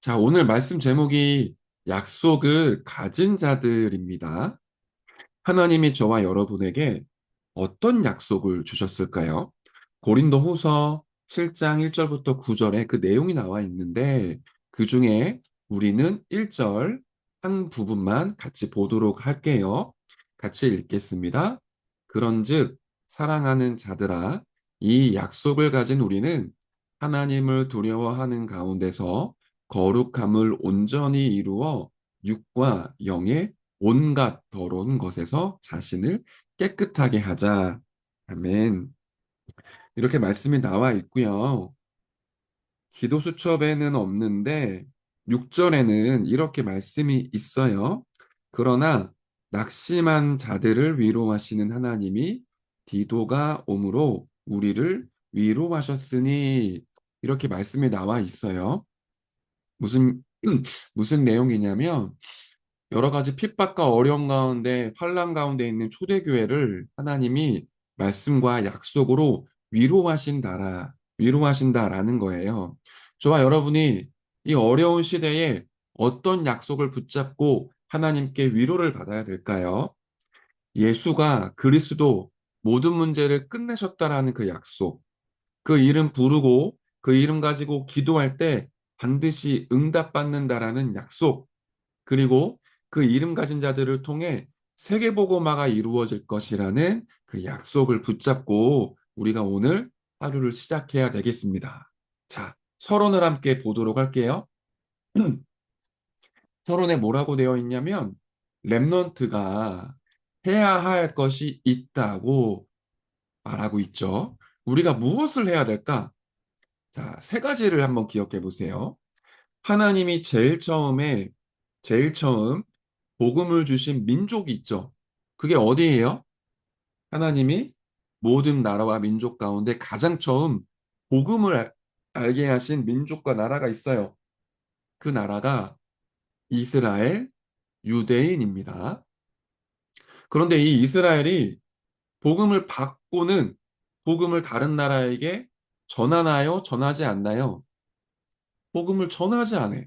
자, 오늘 말씀 제목이 약속을 가진 자들입니다. 하나님이 저와 여러분에게 어떤 약속을 주셨을까요? 고린도 후서 7장 1절부터 9절에 그 내용이 나와 있는데 그 중에 우리는 1절 한 부분만 같이 보도록 할게요. 같이 읽겠습니다. 그런즉 사랑하는 자들아 이 약속을 가진 우리는 하나님을 두려워하는 가운데서 거룩함을 온전히 이루어 육과 영의 온갖 더러운 것에서 자신을 깨끗하게 하자. 아멘. 이렇게 말씀이 나와 있고요. 기도 수첩에는 없는데 6절에는 이렇게 말씀이 있어요. 그러나 낙심한 자들을 위로하시는 하나님이 디도가 오므로 우리를 위로하셨으니 이렇게 말씀이 나와 있어요. 무슨 무슨 내용이냐면 여러 가지 핍박과 어려움 가운데 환란 가운데 있는 초대 교회를 하나님이 말씀과 약속으로 위로하신다라 위로하신다라는 거예요. 저와 여러분이 이 어려운 시대에 어떤 약속을 붙잡고 하나님께 위로를 받아야 될까요? 예수가 그리스도 모든 문제를 끝내셨다라는 그 약속. 그 이름 부르고 그 이름 가지고 기도할 때 반드시 응답받는다라는 약속. 그리고 그 이름 가진 자들을 통해 세계보고마가 이루어질 것이라는 그 약속을 붙잡고 우리가 오늘 하루를 시작해야 되겠습니다. 자, 서론을 함께 보도록 할게요. 서론에 뭐라고 되어 있냐면 랩넌트가 해야 할 것이 있다고 말하고 있죠. 우리가 무엇을 해야 될까? 자, 세 가지를 한번 기억해 보세요. 하나님이 제일 처음에 제일 처음 복음을 주신 민족이 있죠. 그게 어디예요? 하나님이 모든 나라와 민족 가운데 가장 처음 복음을 알게 하신 민족과 나라가 있어요. 그 나라가 이스라엘 유대인입니다. 그런데 이 이스라엘이 복음을 받고는 복음을 다른 나라에게 전하나요? 전하지 않나요? 복음을 전하지 않아요.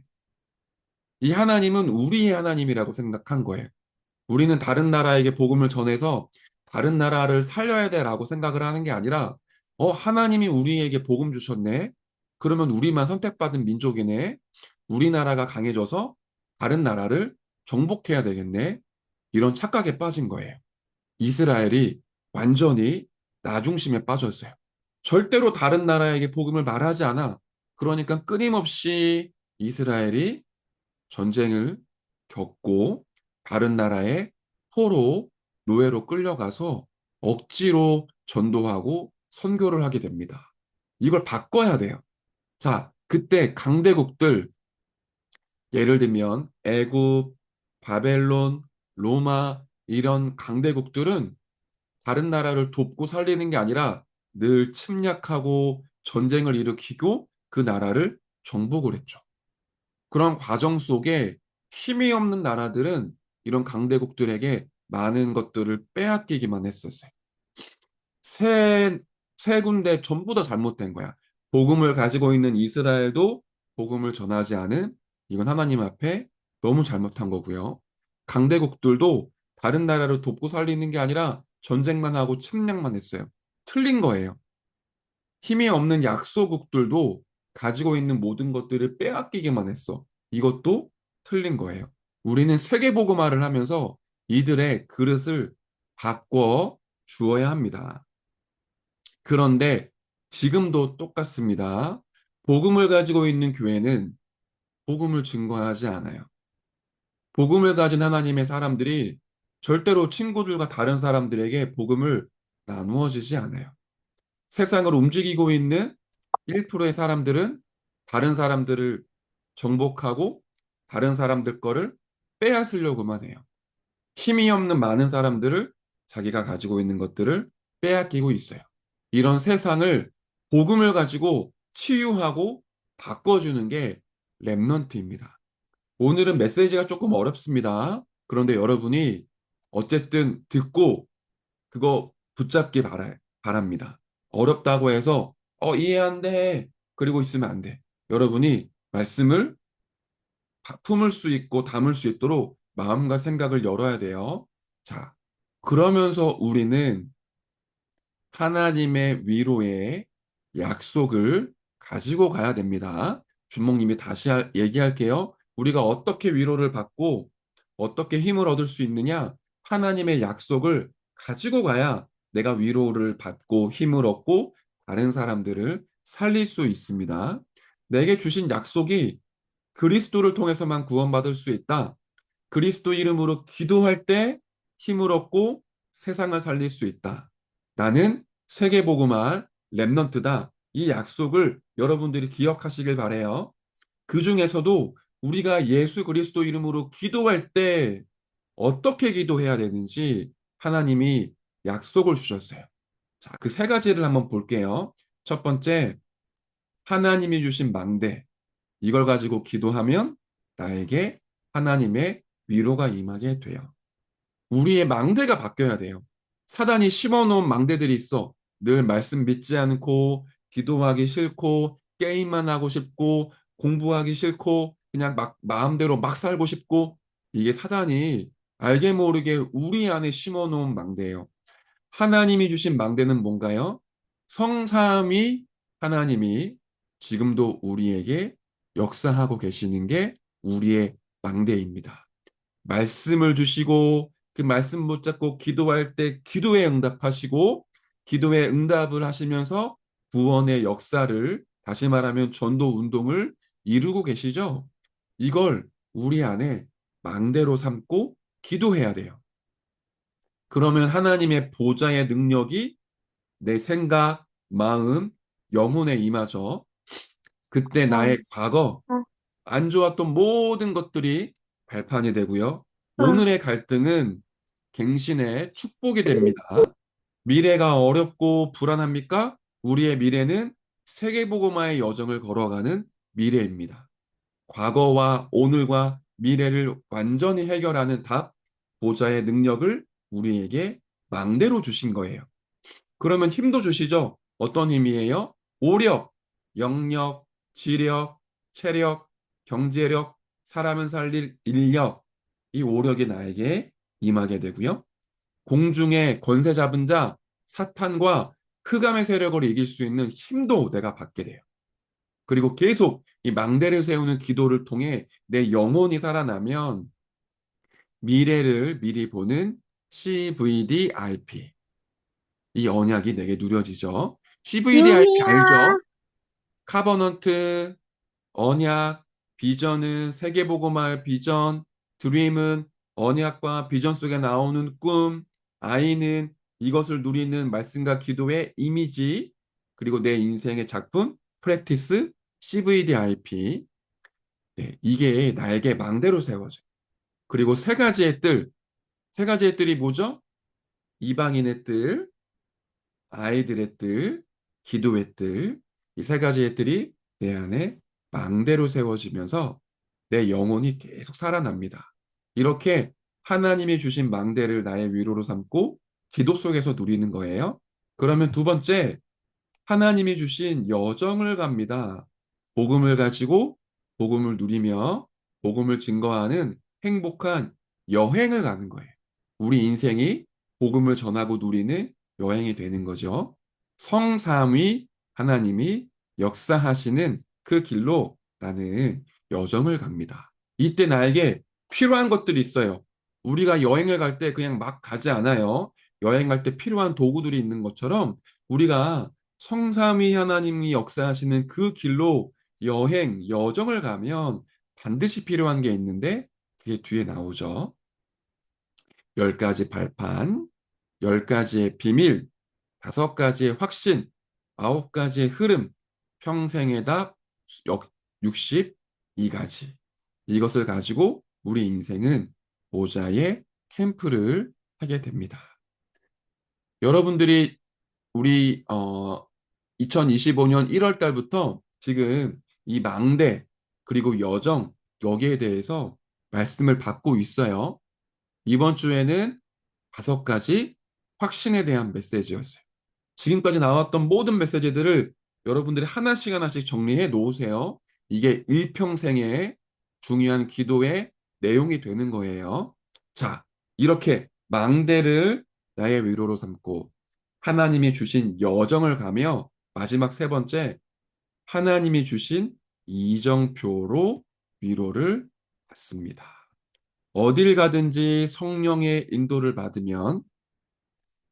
이 하나님은 우리의 하나님이라고 생각한 거예요. 우리는 다른 나라에게 복음을 전해서 다른 나라를 살려야 돼라고 생각을 하는 게 아니라, 어, 하나님이 우리에게 복음 주셨네? 그러면 우리만 선택받은 민족이네? 우리나라가 강해져서 다른 나라를 정복해야 되겠네? 이런 착각에 빠진 거예요. 이스라엘이 완전히 나 중심에 빠졌어요. 절대로 다른 나라에게 복음을 말하지 않아. 그러니까 끊임없이 이스라엘이 전쟁을 겪고 다른 나라에 포로 노예로 끌려가서 억지로 전도하고 선교를 하게 됩니다. 이걸 바꿔야 돼요. 자, 그때 강대국들 예를 들면 애굽, 바벨론, 로마 이런 강대국들은 다른 나라를 돕고 살리는 게 아니라 늘 침략하고 전쟁을 일으키고 그 나라를 정복을 했죠. 그런 과정 속에 힘이 없는 나라들은 이런 강대국들에게 많은 것들을 빼앗기기만 했었어요. 세, 세 군데 전부 다 잘못된 거야. 복음을 가지고 있는 이스라엘도 복음을 전하지 않은 이건 하나님 앞에 너무 잘못한 거고요. 강대국들도 다른 나라를 돕고 살리는 게 아니라 전쟁만 하고 침략만 했어요. 틀린 거예요. 힘이 없는 약소국들도 가지고 있는 모든 것들을 빼앗기기만 했어. 이것도 틀린 거예요. 우리는 세계보고말을 하면서 이들의 그릇을 바꿔 주어야 합니다. 그런데 지금도 똑같습니다. 복음을 가지고 있는 교회는 복음을 증거하지 않아요. 복음을 가진 하나님의 사람들이 절대로 친구들과 다른 사람들에게 복음을 나누어 주지 않아요. 세상을 움직이고 있는 1%의 사람들은 다른 사람들을 정복하고 다른 사람들 거를 빼앗으려고만 해요. 힘이 없는 많은 사람들을 자기가 가지고 있는 것들을 빼앗기고 있어요. 이런 세상을 복음을 가지고 치유하고 바꿔주는 게 랩넌트입니다. 오늘은 메시지가 조금 어렵습니다. 그런데 여러분이 어쨌든 듣고 그거 붙잡기 바라, 바랍니다. 어렵다고 해서 어 이해 안 돼. 그리고 있으면 안 돼. 여러분이 말씀을 바- 품을 수 있고 담을 수 있도록 마음과 생각을 열어야 돼요. 자, 그러면서 우리는 하나님의 위로의 약속을 가지고 가야 됩니다. 주목님이 다시 할- 얘기할게요. 우리가 어떻게 위로를 받고 어떻게 힘을 얻을 수 있느냐? 하나님의 약속을 가지고 가야 내가 위로를 받고 힘을 얻고 다른 사람들을 살릴 수 있습니다. 내게 주신 약속이 그리스도를 통해서만 구원받을 수 있다. 그리스도 이름으로 기도할 때 힘을 얻고 세상을 살릴 수 있다. 나는 세계복음화 랩넌트다. 이 약속을 여러분들이 기억하시길 바래요. 그 중에서도 우리가 예수 그리스도 이름으로 기도할 때 어떻게 기도해야 되는지 하나님이 약속을 주셨어요. 자, 그 세 가지를 한번 볼게요. 첫 번째, 하나님이 주신 망대. 이걸 가지고 기도하면 나에게 하나님의 위로가 임하게 돼요. 우리의 망대가 바뀌어야 돼요. 사단이 심어놓은 망대들이 있어. 늘 말씀 믿지 않고, 기도하기 싫고, 게임만 하고 싶고, 공부하기 싫고, 그냥 막 마음대로 막 살고 싶고, 이게 사단이 알게 모르게 우리 안에 심어놓은 망대예요. 하나님이 주신 망대는 뭔가요? 성삼위 하나님이 지금도 우리에게 역사하고 계시는 게 우리의 망대입니다. 말씀을 주시고 그 말씀 붙잡고 기도할 때 기도에 응답하시고 기도에 응답을 하시면서 구원의 역사를 다시 말하면 전도 운동을 이루고 계시죠. 이걸 우리 안에 망대로 삼고 기도해야 돼요. 그러면 하나님의 보좌의 능력이 내 생각, 마음, 영혼에 임하죠. 그때 나의 과거, 안 좋았던 모든 것들이 발판이 되고요. 오늘의 갈등은 갱신의 축복이 됩니다. 미래가 어렵고 불안합니까? 우리의 미래는 세계복음화의 여정을 걸어가는 미래입니다. 과거와 오늘과 미래를 완전히 해결하는 답, 보좌의 능력을 우리에게 망대로 주신 거예요. 그러면 힘도 주시죠? 어떤 힘이에요? 오력, 영력, 지력, 체력, 경제력, 사람을 살릴 인력, 이 오력이 나에게 임하게 되고요. 공중에 권세 잡은 자, 사탄과 흑암의 세력을 이길 수 있는 힘도 내가 받게 돼요. 그리고 계속 이 망대를 세우는 기도를 통해 내 영혼이 살아나면 미래를 미리 보는 CVDIP. 이 언약이 내게 누려지죠. CVDIP 유미야. 알죠? 카버넌트, 언약, 비전은 세계보고마을 비전, 드림은 언약과 비전 속에 나오는 꿈, 아이는 이것을 누리는 말씀과 기도의 이미지, 그리고 내 인생의 작품, 프랙티스, CVDIP. 네, 이게 나에게 망대로 세워져. 그리고 세 가지의 뜰. 세 가지의 뜰이 뭐죠? 이방인의 뜰, 아이들의 뜰, 기도의 뜰. 이 세 가지의 뜰이 내 안에 망대로 세워지면서 내 영혼이 계속 살아납니다. 이렇게 하나님이 주신 망대를 나의 위로로 삼고 기도 속에서 누리는 거예요. 그러면 두 번째, 하나님이 주신 여정을 갑니다. 복음을 가지고 복음을 누리며 복음을 증거하는 행복한 여행을 가는 거예요. 우리 인생이 복음을 전하고 누리는 여행이 되는 거죠. 성삼위 하나님이 역사하시는 그 길로 나는 여정을 갑니다. 이때 나에게 필요한 것들이 있어요. 우리가 여행을 갈 때 그냥 막 가지 않아요. 여행 갈 때 필요한 도구들이 있는 것처럼 우리가 성삼위 하나님이 역사하시는 그 길로 여행, 여정을 가면 반드시 필요한 게 있는데 그게 뒤에 나오죠. 열 가지 발판, 열 가지의 비밀, 다섯 가지의 확신, 아홉 가지의 흐름, 평생의 답, 62가지. 이것을 가지고 우리 인생은 보좌의 캠프를 하게 됩니다. 여러분들이 우리 어 2025년 1월 달부터 지금 이 망대 그리고 여정 여기에 대해서 말씀을 받고 있어요. 이번 주에는 다섯 가지 확신에 대한 메시지였어요. 지금까지 나왔던 모든 메시지들을 여러분들이 하나씩 하나씩 정리해 놓으세요. 이게 일평생의 중요한 기도의 내용이 되는 거예요. 자, 이렇게 망대를 나의 위로로 삼고 하나님이 주신 여정을 가며 마지막 세 번째 하나님이 주신 이정표로 위로를 받습니다. 어딜 가든지 성령의 인도를 받으면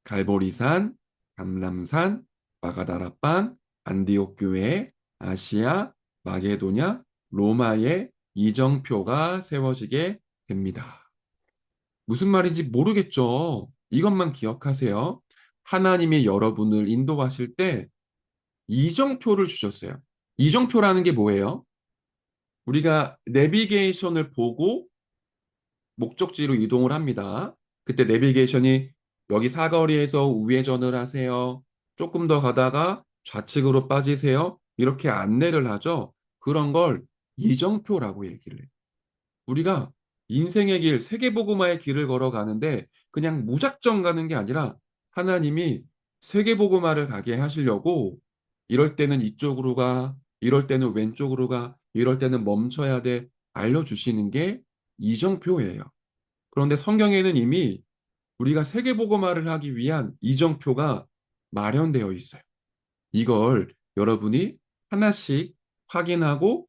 갈보리산, 감람산, 마가다라반, 안디옥 교회, 아시아, 마게도냐, 로마의 이정표가 세워지게 됩니다. 무슨 말인지 모르겠죠? 이것만 기억하세요. 하나님이 여러분을 인도하실 때 이정표를 주셨어요. 이정표라는 게 뭐예요? 우리가 내비게이션을 보고 목적지로 이동을 합니다. 그때 내비게이션이 여기 사거리에서 우회전을 하세요. 조금 더 가다가 좌측으로 빠지세요. 이렇게 안내를 하죠. 그런 걸 이정표라고 얘기를 해요. 우리가 인생의 길, 세계복음화의 길을 걸어가는데 그냥 무작정 가는 게 아니라 하나님이 세계복음화를 가게 하시려고 이럴 때는 이쪽으로 가, 이럴 때는 왼쪽으로 가, 이럴 때는 멈춰야 돼 알려주시는 게 이정표예요. 그런데 성경에는 이미 우리가 세계복음화를 하기 위한 이정표가 마련되어 있어요. 이걸 여러분이 하나씩 확인하고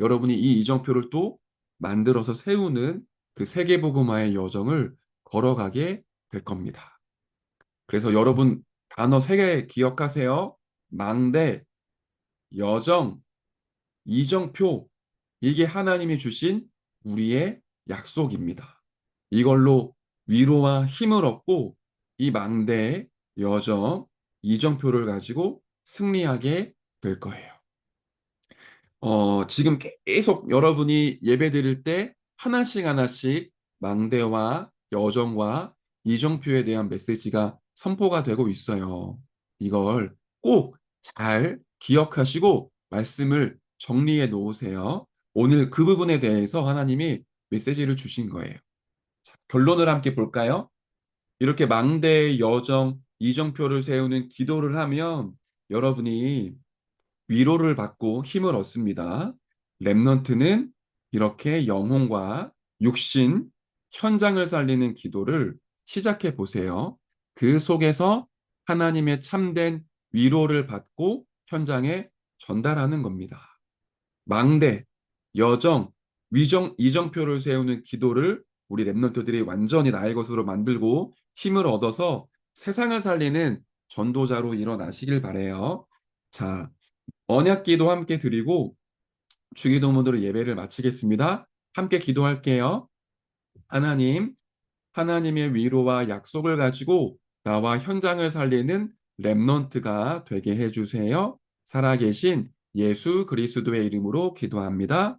여러분이 이 이정표를 또 만들어서 세우는 그 세계복음화의 여정을 걸어가게 될 겁니다. 그래서 여러분 단어 세 개 기억하세요. 망대, 여정, 이정표 이게 하나님이 주신 우리의 약속입니다. 이걸로 위로와 힘을 얻고 이 망대의 여정, 이정표를 가지고 승리하게 될 거예요. 어, 지금 계속 여러분이 예배 드릴 때 하나씩 하나씩 망대와 여정과 이정표에 대한 메시지가 선포가 되고 있어요. 이걸 꼭 잘 기억하시고 말씀을 정리해 놓으세요. 오늘 그 부분에 대해서 하나님이 메시지를 주신 거예요. 자, 결론을 함께 볼까요? 이렇게 망대, 여정, 이정표를 세우는 기도를 하면 여러분이 위로를 받고 힘을 얻습니다. 랩넌트는 이렇게 영혼과 육신, 현장을 살리는 기도를 시작해 보세요. 그 속에서 하나님의 참된 위로를 받고 현장에 전달하는 겁니다. 망대, 여정, 위정, 이정표를 세우는 기도를 우리 랩런트들이 완전히 나의 것으로 만들고 힘을 얻어서 세상을 살리는 전도자로 일어나시길 바래요. 자, 언약기도 함께 드리고 주기도문으로 예배를 마치겠습니다. 함께 기도할게요. 하나님, 하나님의 위로와 약속을 가지고 나와 현장을 살리는 랩넌트가 되게 해주세요. 살아계신 예수 그리스도의 이름으로 기도합니다.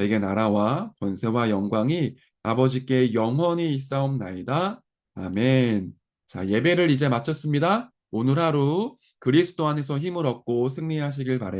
대개 나라와 권세와 영광이 아버지께 영원히 있사옵나이다. 아멘. 자, 예배를 이제 마쳤습니다. 오늘 하루 그리스도 안에서 힘을 얻고 승리하시길 바래요.